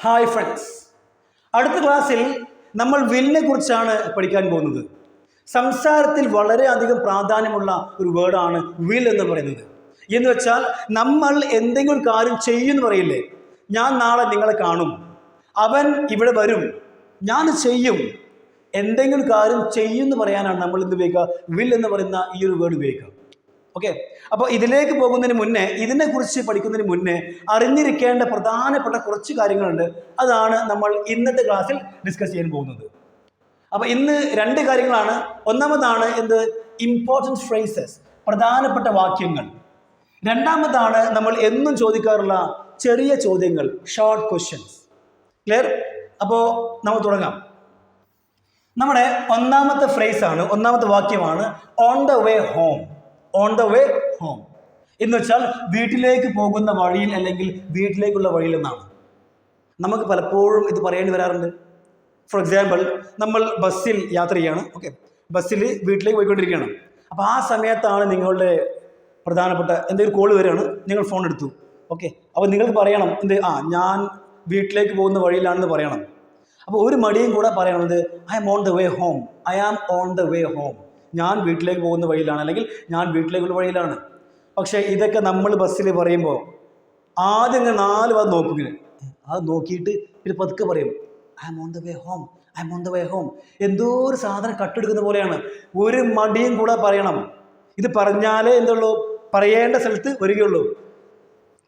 Hi friends അടുത്ത ക്ലാസ്സിൽ നമ്മൾ വില്ലിനെ കുറിച്ചാണ് പഠിക്കാൻ പോകുന്നത്. സംസാരത്തിൽ വളരെയധികം പ്രാധാന്യമുള്ള ഒരു വേർഡാണ് വിൽ എന്ന് പറയുന്നത്. എന്ന് വെച്ചാൽ നമ്മൾ എന്തെങ്കിലും കാര്യം ചെയ്യുമെന്ന് പറയില്ലേ? ഞാൻ നാളെ നിങ്ങളെ കാണും. അവൻ ഇവിടെ വരും. ഞാൻ ചെയ്യും. എന്തെങ്കിലും കാര്യം ചെയ്യുമെന്ന് പറയാനാണ് നമ്മൾ എന്ത് ഉപയോഗിക്കുക? വിൽ എന്ന് പറയുന്ന ഈ ഒരു വേർഡ് ഉപയോഗിക്കുക. ഓക്കെ അപ്പോൾ ഇതിലേക്ക് പോകുന്നതിന് മുന്നേ ഇതിനെക്കുറിച്ച് പഠിക്കുന്നതിന് മുന്നേ അറിഞ്ഞിരിക്കേണ്ട പ്രധാനപ്പെട്ട കുറച്ച് കാര്യങ്ങളുണ്ട്. അതാണ് നമ്മൾ ഇന്നത്തെ ക്ലാസ്സിൽ ഡിസ്കസ് ചെയ്യാൻ പോകുന്നത്. അപ്പോൾ ഇന്ന് രണ്ട് കാര്യങ്ങളാണ്. ഒന്നാമതാണ് എന്ത്? ഇമ്പോർട്ടന്റ് ഫ്രേസസ് പ്രധാനപ്പെട്ട വാക്യങ്ങൾ. രണ്ടാമതാണ് നമ്മൾ എന്നും ചോദിക്കാറുള്ള ചെറിയ ചോദ്യങ്ങൾ ഷോർട്ട് ക്വസ്റ്റ്യൻസ് ക്ലിയർ അപ്പോൾ നമുക്ക് തുടങ്ങാം. നമ്മുടെ ഒന്നാമത്തെ ഫ്രേസ് ആണ് ഒന്നാമത്തെ വാക്യമാണ് on the way home on the way home എന്ന് വെച്ചാൽ വീട്ടിലേക്ക് പോകുന്ന വഴിയിൽ അല്ലെങ്കിൽ വീട്ടിലേക്കുള്ള വഴിയിൽ എന്നാണ് നമുക്ക് പലപ്പോഴും ഇത് പറയേണ്ടി വരാറുണ്ട്. ഫോർ എക്സാമ്പിൾ നമ്മൾ ബസ്സിൽ യാത്ര ചെയ്യാണ്. ഓക്കെ ബസ്സിൽ വീട്ടിലേക്ക് പോയിക്കൊണ്ടിരിക്കുകയാണ്. അപ്പോൾ ആ സമയത്താണ് നിങ്ങളുടെ പ്രധാനപ്പെട്ട എന്തെങ്കിലും കോൾ വരികയാണ്. നിങ്ങൾ ഫോൺ എടുത്തു. ഓക്കെ അപ്പോൾ നിങ്ങൾക്ക് പറയണം എന്ത്? ആ ഞാൻ വീട്ടിലേക്ക് പോകുന്ന വഴിയിലാണെന്ന് പറയണം. അപ്പോൾ ഒരു മടിയും കൂടെ പറയണത് I am on the way home I am on the way home ഞാൻ വീട്ടിലേക്ക് പോകുന്ന വഴിയിലാണ് അല്ലെങ്കിൽ ഞാൻ വീട്ടിലേക്കുള്ള വഴിയിലാണ്. പക്ഷേ ഇതൊക്കെ നമ്മൾ ബസ്സിൽ പറയുമ്പോൾ ആദ്യം ഇങ്ങനെ നാല് ഭാഗം നോക്കിങ്ങനെ അത് നോക്കിയിട്ട് പിന്നെ പതുക്കെ പറയും I'm on the way home I'm on the way home എന്തോ ഒരു സാധനം കട്ടെടുക്കുന്ന പോലെയാണ്. ഒരു മടിയും കൂടെ പറയണം. ഇത് പറഞ്ഞാലേ എന്തുള്ളൂ? പറയേണ്ട സ്ഥലത്ത് വരികയുള്ളൂ.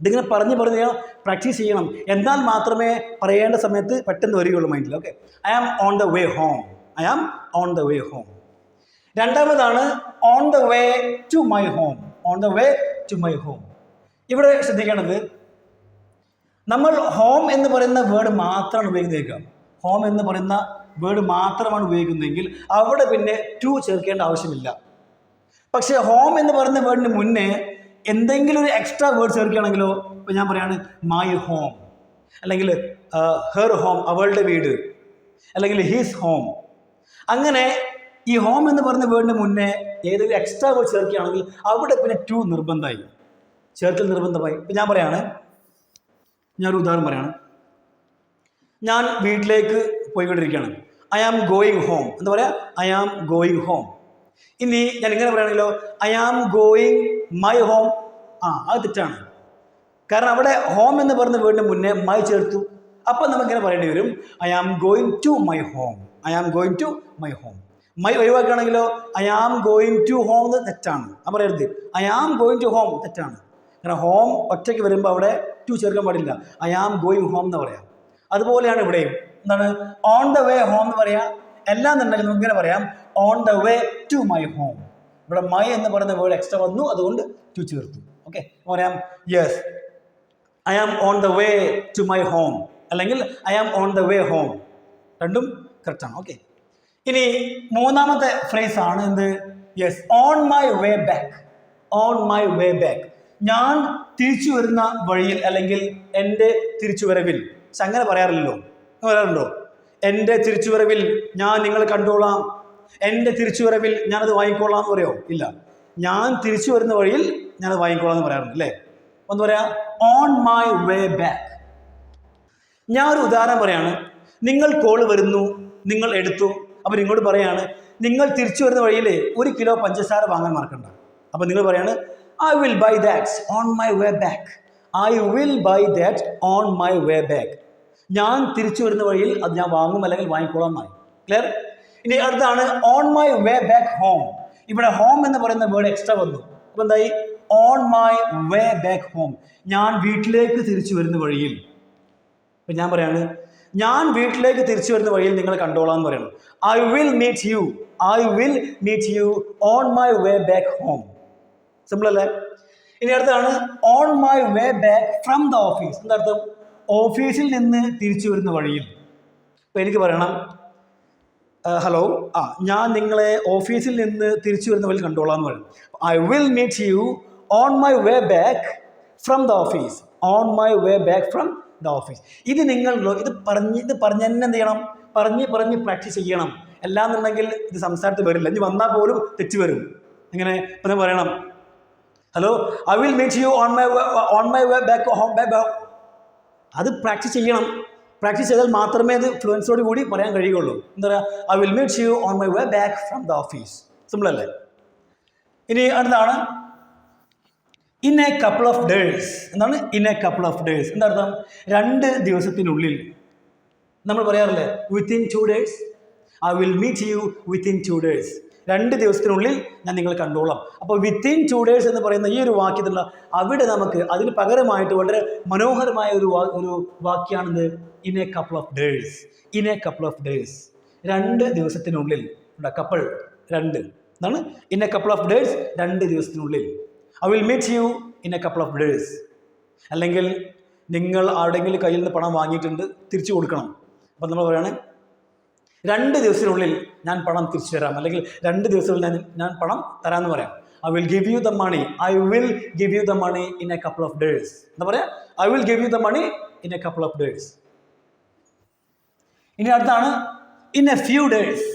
ഇതിങ്ങനെ പറഞ്ഞ് പറഞ്ഞ് പ്രാക്ടീസ് ചെയ്യണം. എന്നാൽ മാത്രമേ പറയേണ്ട സമയത്ത് പെട്ടെന്ന് വരികയുള്ളൂ മൈൻഡിൽ. Okay? I am on the way home I am on the way home രണ്ടാമതാണ് on the way to my home on the way to my home ഇവിടെ ശ്രദ്ധിക്കേണ്ടത് നമ്മൾ ഹോം എന്ന് പറയുന്ന വേർഡ് മാത്രമാണ് ഉപയോഗിക്കുന്നത് ഹോം എന്ന് പറയുന്ന വേർഡ് മാത്രമാണ് ഉപയോഗിക്കുന്നതെങ്കിൽ അവിടെ പിന്നെ ടു ചേർക്കേണ്ട ആവശ്യമില്ല. പക്ഷേ ഹോം എന്ന് പറയുന്ന വേർഡിന് മുന്നേ എന്തെങ്കിലും ഒരു എക്സ്ട്രാ വേർഡ് ചേർക്കുകയാണെങ്കിലോ ഇപ്പോൾ ഞാൻ പറയാണ് മൈ ഹോം അല്ലെങ്കിൽ ഹെർ ഹോം അവളുടെ വീട്. അല്ലെങ്കിൽ ഹിസ് ഹോം അങ്ങനെ ഈ ഹോം എന്ന് പറയുന്ന വേർഡിന് മുന്നേ ഏതെങ്കിലും എക്സ്ട്രാ വേർഡ് ചേർക്കുകയാണെങ്കിൽ അവിടെ പിന്നെ ടു നിർബന്ധമായി. ചേർക്കൽ നിർബന്ധമായി. ഇപ്പം ഞാൻ പറയാണ് ഞാനൊരു ഉദാഹരണം പറയാണ്. ഞാൻ വീട്ടിലേക്ക് പോയിക്കൊണ്ടിരിക്കുകയാണ്. ഐ ആം ഗോയിങ് ഹോം എന്താ പറയുക ഐ ആം ഗോയിങ് ഹോം ഇനി ഞാൻ ഇങ്ങനെ പറയുകയാണെങ്കിലോ I am going my home ആ അത് തെറ്റാണ്. കാരണം അവിടെ ഹോം എന്ന് പറയുന്ന വീടിന് മുന്നേ മൈ ചേർത്തു. അപ്പം നമുക്കിങ്ങനെ പറയേണ്ടി വരും I am going to my home I am going to my home my ഒഴിവാക്കുകയാണെങ്കിലോ I am going to home തെറ്റാണ്. ഞാൻ പറയരുത്. I am going to home തെറ്റാണ്. കാരണം ഹോം ഒറ്റയ്ക്ക് വരുമ്പോൾ അവിടെ ടു ചേർക്കാൻ പാടില്ല. ഐ ആം ഗോയിങ് ഹോം എന്ന് പറയാം. അതുപോലെയാണ് ഇവിടെയും. എന്താണ്? ഓൺ ദ വേ ഹോം എന്ന് പറയാം. എല്ലാം എന്നുണ്ടെങ്കിൽ നമുക്ക് ഇങ്ങനെ പറയാം. On the way to my home ഇവിടെ മൈ എന്ന് പറയുന്ന വേർഡ് എക്സ്ട്രാ വന്നു. അതുകൊണ്ട് ടു ചേർത്തു. ഓക്കെ പറയാം yes I am on the way to my home അല്ലെങ്കിൽ I am on the way home രണ്ടും കറക്റ്റാണ് ഓക്കെ ഇനി മൂന്നാമത്തെ ഫ്രേസ് ആണ് എന്ത്? Yes on my way back on my way back ഞാൻ തിരിച്ചു വരുന്ന വഴിയിൽ അല്ലെങ്കിൽ എന്റെ തിരിച്ചുവരവിൽ. പക്ഷെ അങ്ങനെ പറയാറില്ലല്ലോ. പറയാറുണ്ടോ? എന്റെ തിരിച്ചുവരവിൽ ഞാൻ നിങ്ങളെ കണ്ടോളാം. എന്റെ തിരിച്ചുവരവിൽ ഞാനത് വാങ്ങിക്കോളാം എന്ന് പറയോ? ഇല്ല. ഞാൻ തിരിച്ചു വരുന്ന വഴിയിൽ ഞാനത് വാങ്ങിക്കോളാം എന്ന് പറയാറുണ്ട് അല്ലേ? ഒന്ന് പറയാ ഓൺ മൈ വേ ബാക്ക് ഞാൻ ഒരു ഉദാഹരണം പറയാണ്. നിങ്ങൾ കോൾ വരുന്നു നിങ്ങൾ എടുത്തു. അപ്പോൾ നിങ്ങളോട് പറയാണ് നിങ്ങൾ തിരിച്ചു വരുന്ന വഴിയിൽ ഒരു കിലോ പഞ്ചസാര വാങ്ങാൻ മറക്കണ്ട. അപ്പോൾ നിങ്ങൾ പറയാണ് I will buy that on my way back I will buy that on my way back ഞാൻ തിരിച്ചു വരുന്ന വഴിയിൽ അത് ഞാൻ വാങ്ങും അല്ലെങ്കിൽ വാങ്ങിക്കോളാം എന്നായി. ക്ലിയർ ഇനി അടുത്താണ് on my way back home ഇവിടെ ഹോം എന്ന് പറയുന്ന വേർഡ് എക്സ്ട്രാ വന്നു. അപ്പോൾ എന്തായി? On my way back home ഞാൻ വീട്ടിലേക്ക് തിരിച്ചു വരുന്ന വഴിയിൽ. ഇപ്പം ഞാൻ പറയാണ് ഞാൻ വീട്ടിലേക്ക് തിരിച്ചു വരുന്ന വഴിയിൽ നിങ്ങൾ കണ്ടോളാം എന്ന് പറയണം I will meet you I will meet you on my way back home simple അല്ലേ? ഇനി അടുത്താണ് on my way back from the office എന്താ അർത്ഥം? ഓഫീസിൽ നിന്ന് തിരിച്ചു വരുന്ന വഴിയിൽ. ഇപ്പം എനിക്ക് പറയണം. ഹലോ. ആ ഞാൻ നിങ്ങളെ ഓഫീസിൽ നിന്ന് തിരിച്ചു വരുന്ന വഴി കണ്ടോളാം എന്ന് പറയും I will meet you on my way back from the office on my way back from the office ഇത് നിങ്ങൾ ഇത് പറഞ്ഞ് ഇത് പറഞ്ഞ് തന്നെ എന്ത് ചെയ്യണം? പറഞ്ഞ് പറഞ്ഞ് പ്രാക്ടീസ് ചെയ്യണം. അല്ലാന്നുണ്ടെങ്കിൽ ഇത് സംസാരത്തിൽ വരില്ല. ഇനി വന്നാൽ പോലും തെറ്റ് വരും. ഇങ്ങനെ ഇപ്പം പറയണം. Hello I will meet you on my on my way back home back അത് പ്രാക്ടീസ് ചെയ്യണം. പ്രാക്ടീസ് ചെയ്താൽ മാത്രമേ അത് ഫ്ലുവൻസോട് കൂടി പറയാൻ കഴിയുള്ളൂ. എന്താ പറയുക I will meet you on my way back from the office simple അല്ലേ? ഇനി അടുത്താണ്. In a couple of days എന്താണ്? In a couple of days എന്താ അർത്ഥം? രണ്ട് ദിവസത്തിനുള്ളിൽ. നമ്മൾ പറയാറില്ലേ? Within two days I will meet you within two days രണ്ട് ദിവസത്തിനുള്ളിൽ ഞാൻ നിങ്ങളെ കണ്ടോളാം. അപ്പോൾ വിത്തിൻ ടു ഡേയ്സ് എന്ന് പറയുന്ന ഈ ഒരു വാക്യത്തിലുള്ള അവിടെ നമുക്ക് അതിന് പകരമായിട്ട് വളരെ മനോഹരമായ ഒരു ഒരു വാക്യാണെന്ത്? In a couple of days in a couple of days രണ്ട് ദിവസത്തിനുള്ളിൽ. കപ്പിൾ രണ്ട്. എന്താണ്? In a couple of days രണ്ട് ദിവസത്തിനുള്ളിൽ. I will meet you in a couple of days അല്ലെങ്കിൽ നിങ്ങൾ ആരുടെങ്കിലും കയ്യിൽ നിന്ന് പണം വാങ്ങിയിട്ടുണ്ട് തിരിച്ചു കൊടുക്കണം. അപ്പം നമ്മൾ പറയുകയാണ് രണ്ട് ദിവസത്തിനുള്ളിൽ ഞാൻ പണം തിരിച്ചു തരാം. അല്ലെങ്കിൽ രണ്ട് ദിവസത്തിൽ ഞാൻ ഞാൻ പണം തരാമെന്ന് പറയാം. I will give you the money I will give you the money in a couple of days എന്താ പറയുക I will give you the money in a couple of days ഇനി അടുത്താണ് in a few days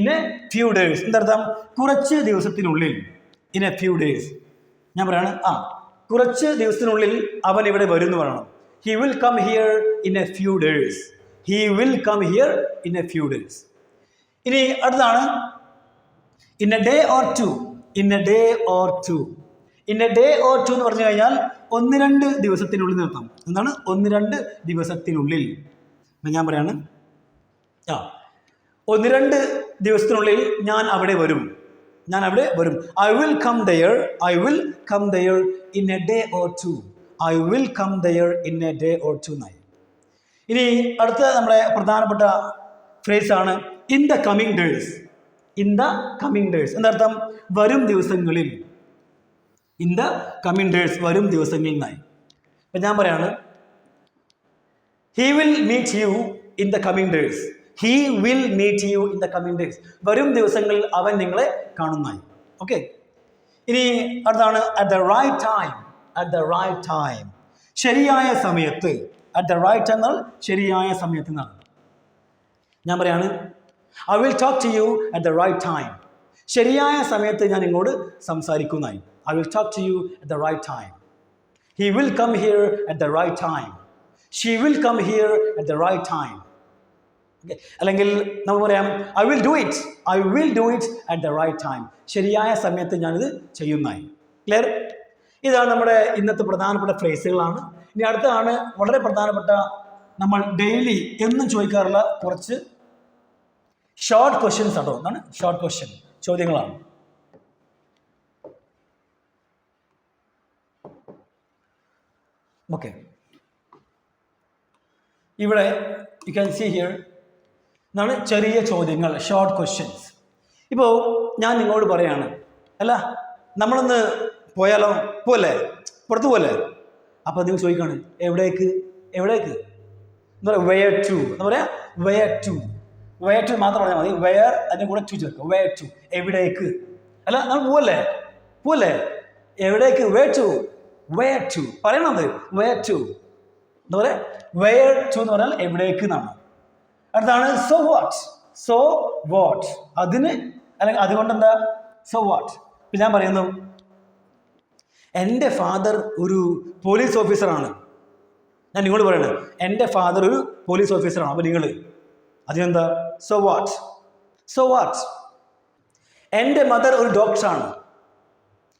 in a few days എന്തർത്ഥം കുറച്ച് ദിവസത്തിനുള്ളിൽ. In a few days ഞാൻ പറയാണ് ആ കുറച്ച് ദിവസത്തിനുള്ളിൽ അവൻ ഇവിടെ വരും എന്ന് പറയണം. He will come here in a few days he will come here in a few days ഇനി അടുത്താണ്. In a day or two in a day or two in a day or two എന്ന് പറഞ്ഞു കഴിഞ്ഞാൽ ഒന്ന് രണ്ട് ദിവസത്തിനുള്ളിൽ നിർത്താം. എന്താണ്? ഒന്ന് രണ്ട് ദിവസത്തിനുള്ളിൽ. ഞാൻ പറയാണ് ആ ഒന്ന് രണ്ട് ദിവസത്തിനുള്ളിൽ ഞാൻ അവിടെ വരും. ഞാൻ അവിടെ വരും. I will come there I will come there in a day or two I will come there in a day or two എന്നായി ഇനി അടുത്ത നമ്മുടെ പ്രധാനപ്പെട്ട ആണ് in the coming days in the coming days എന്നർത്ഥം വരും ദിവസങ്ങളിൽ. ഇൻ ദ കമ്മിങ് ഡേഴ്സ് വരും ദിവസങ്ങളിൽ നിന്നായി അപ്പം ഞാൻ പറയാണ് he will meet you in the coming days he will meet you in the coming days വരും ദിവസങ്ങളിൽ അവൻ നിങ്ങളെ കാണുന്നതായി. ഓക്കെ ഇനി അടുത്താണ് at the right time at the right time ശരിയായ സമയത്ത് അറ്റ് ദ റൈറ്റ് എന്നാൽ ശരിയായ സമയത്ത് എന്നാണ് ഞാൻ പറയാണ് I will talk to you at the right time ശരിയായ സമയത്ത് ഞാൻ ഇങ്ങോട്ട് സംസാരിക്കുന്നതായി. I will talk to you at the right time he will come here at the right time she will come here at the right time അല്ലെങ്കിൽ നമുക്ക് പറയാം I will do it I will do it at the right time ശരിയായ സമയത്ത് ഞാനിത് ചെയ്യുന്നതായി. Clear ഇതാണ് നമ്മുടെ ഇന്നത്തെ പ്രധാനപ്പെട്ട ഫ്രേസുകളാണ് ഇനി അടുത്താണ് വളരെ പ്രധാനപ്പെട്ട നമ്മൾ ഡെയിലി എന്നും ചോദിക്കാറുള്ള കുറച്ച് ഷോർട്ട് ക്വസ്റ്റ്യൻസ് കേട്ടോ എന്താണ്? ഷോർട്ട് ക്വസ്റ്റ്യൻ ചോദ്യങ്ങളാണ്. ഓക്കെ ഇവിടെ യു ക്യാൻ സി ഹിയർ എന്നാണ് ചെറിയ ചോദ്യങ്ങൾ ഷോർട്ട് ക്വസ്റ്റ്യൻസ് ഇപ്പോൾ ഞാൻ നിങ്ങളോട് പറയാണ് അല്ല നമ്മളൊന്ന് പോയാലോ? പോലെ പുറത്ത് പോലെ അപ്പോൾ നിങ്ങൾ ചോദിക്കാണ് എവിടേക്ക്? എവിടേക്ക്? എന്താ പറയുക വെയർ ടു എന്താ പറയുക വെയർ ടു വെയർ ടു മാത്രം പറഞ്ഞാൽ മതി വെയർ അതിന്റെ കൂടെ ടു ചേർക്കുക വെയർ ടു എവിടേക്ക്? അല്ല നമ്മൾ പോവല്ലേ? പോവല്ലേ? എവിടേക്ക്? വെയർ ടു വെയർ ടു പറയണത് വെയർ ടു എന്താ പറയുക വെയർ ടു എന്ന് പറഞ്ഞാൽ എവിടേക്ക് എന്നാണ്. അടുത്താണ് സോ വാട്ട് സോ വാട്ട് അതിന് അല്ലെങ്കിൽ അതുകൊണ്ട് എന്താ സോ വാട്ട് ഇപ്പം ഞാൻ പറയുന്നു എന്റെ ഫാദർ ഒരു പോലീസ് ഓഫീസറാണ് ഞാൻ നിങ്ങളോട് പറയണത് എന്റെ ഫാദർ ഒരു പോലീസ് ഓഫീസറാണ് അപ്പോൾ നിങ്ങൾ അതിനെന്താ? സോ വാട്ട് സോ വാട്ട് എന്റെ മദർ ഒരു ഡോക്ടറാണ്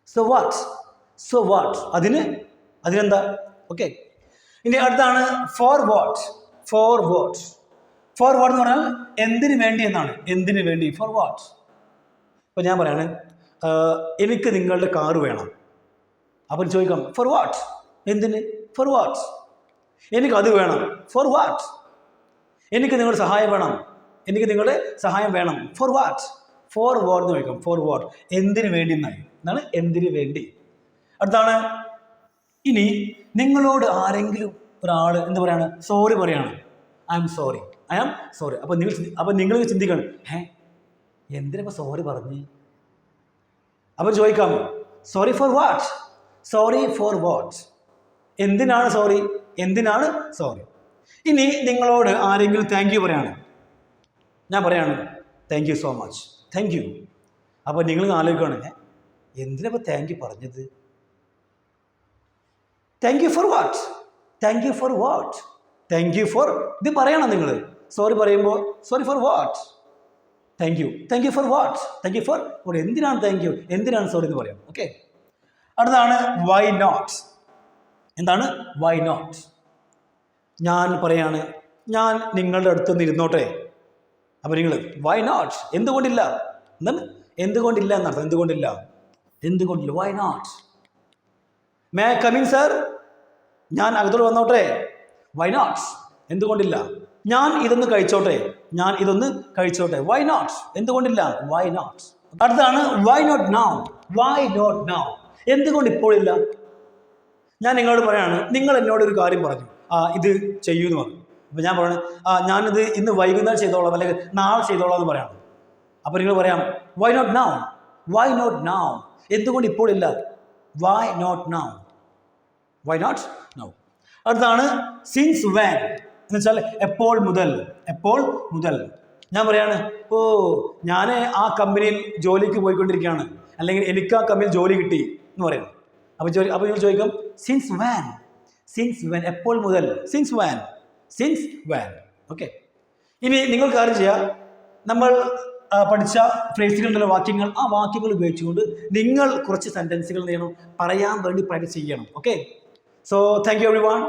സോ വാട്ട് സോ വാട്ട് അതിന് അതിനെന്താ? ഓക്കെ ഇനി അടുത്താണ് for what for what for what എന്ന് പറഞ്ഞാൽ എന്തിനു വേണ്ടി എന്നാണ്. എന്തിനു വേണ്ടി? ഫോർ വാട്ട് ഇപ്പോൾ ഞാൻ പറയാണ് എനിക്ക് നിങ്ങളുടെ കാറ് വേണം. അപ്പോൾ ചോദിക്കാം ഫോർ വാട്ട് എന്തിന്? ഫോർ വാട്ട് എനിക്ക് അത് വേണം. ഫോർ വാട്ട് എനിക്ക് നിങ്ങളുടെ സഹായം വേണം. എനിക്ക് നിങ്ങളുടെ സഹായം വേണം. ഫോർ വാട്ട് ഫോർ വാട്ട് എന്ന് ചോദിക്കാം. ഫോർ വാട്ട് എന്തിനു വേണ്ടി എന്നായി. എന്നാണ് എന്തിനു വേണ്ടി. അടുത്താണ് ഇനി നിങ്ങളോട് ആരെങ്കിലും ഒരാൾ എന്ത് പറയാണ്? സോറി പറയാണ്. I'm sorry I am sorry അപ്പോൾ നിങ്ങൾ അപ്പോൾ നിങ്ങൾ ചിന്തിക്കണം. ഏ എന്തിനപ്പോൾ സോറി പറഞ്ഞ്? അപ്പോൾ ചോദിക്കാം. Sorry for what sorry for what എന്തിനാണ് സോറി എന്തിനാണ് സോറി ഇനി നിങ്ങളോട് ആരെങ്കിലും താങ്ക് യു പറയാണ്. ഞാൻ പറയാണ് thank you so much thank you അപ്പോൾ നിങ്ങൾ ആലോചിക്കുകയാണ് "ഏ, എന്തിനപ്പോൾ താങ്ക് യു പറഞ്ഞത്? Thank you for what thank you for what thank you for ഇത് പറയണം നിങ്ങൾ സോറി പറയുമ്പോൾ sorry for what? Thank you thank you for what thank you for for എന്തിനാണ് താങ്ക് യു എന്തിനാണ് സോറി എന്ന് പറയാം. ഓക്കെ അടുത്താണ് വൈ നോട്ട് എന്താണ്? വൈ നോട്ട് ഞാൻ പറയാണ് ഞാൻ നിങ്ങളുടെ അടുത്ത് ഇരുന്നോട്ടെ. അപ്പോൾ നിങ്ങൾ വൈ നോട്ട് എന്തുകൊണ്ടില്ല? എന്താണ്? എന്തുകൊണ്ടില്ല എന്നർത്ഥം എന്തുകൊണ്ടില്ല? എന്തുകൊണ്ടില്ല? Why not may coming sir ഞാൻ അകത്തോട്ട് വന്നോട്ടെ. വൈ നോട്ട് എന്തുകൊണ്ടില്ല? ഞാൻ ഇതൊന്ന് കഴിച്ചോട്ടെ? ഞാൻ ഇതൊന്ന് കഴിച്ചോട്ടെ. വൈ നോട്ട് എന്തുകൊണ്ടില്ല? വൈ നോട്ട് അടുത്താണ് why not now why not now എന്തുകൊണ്ട് ഇപ്പോഴില്ല? ഞാൻ നിങ്ങളോട് പറയാണ് നിങ്ങൾ എന്നോട് ഒരു കാര്യം പറഞ്ഞു. ആ ഇത് ചെയ്യൂ എന്ന് പറഞ്ഞു. അപ്പോൾ ഞാൻ പറഞ്ഞു ആ ഞാനിത് ഇന്ന് വൈകുന്നേരം ചെയ്തോളാം അല്ലെങ്കിൽ നാളെ ചെയ്തോളാം എന്ന് പറയാണ്. അപ്പോൾ നിങ്ങൾ പറയാം why not now why not now എന്തുകൊണ്ട് ഇപ്പോഴില്ല? Why not now why not now അടുത്താണ് സിൻസ് വാൻ എന്ന് വെച്ചാൽ എപ്പോൾ മുതൽ? എപ്പോൾ മുതൽ? ഞാൻ പറയാണ് ഓ ഞാൻ ആ കമ്പനിയിൽ ജോലിക്ക് പോയിക്കൊണ്ടിരിക്കുകയാണ്. അല്ലെങ്കിൽ എനിക്ക് ആ കമ്പനിയിൽ ജോലി കിട്ടി എന്ന് പറയുന്നു അപ്പോൾ ജോലി അപ്പോൾ ചോദിക്കും സിൻസ് വാൻ സിൻസ് വാൻ എപ്പോൾ മുതൽ? Since when since when okay ഇനി നിങ്ങൾ കാര്യം ചെയ്യുക നമ്മൾ പഠിച്ച ഫ്രേസുകളുടെ വാക്യങ്ങൾ ആ വാക്യങ്ങൾ ഉപയോഗിച്ചുകൊണ്ട് നിങ്ങൾ കുറച്ച് സെന്റൻസുകൾ ചെയ്യണം? പറയാൻ വേണ്ടി പ്രാക്ടീസ് ചെയ്യണം. Okay so thank you everyone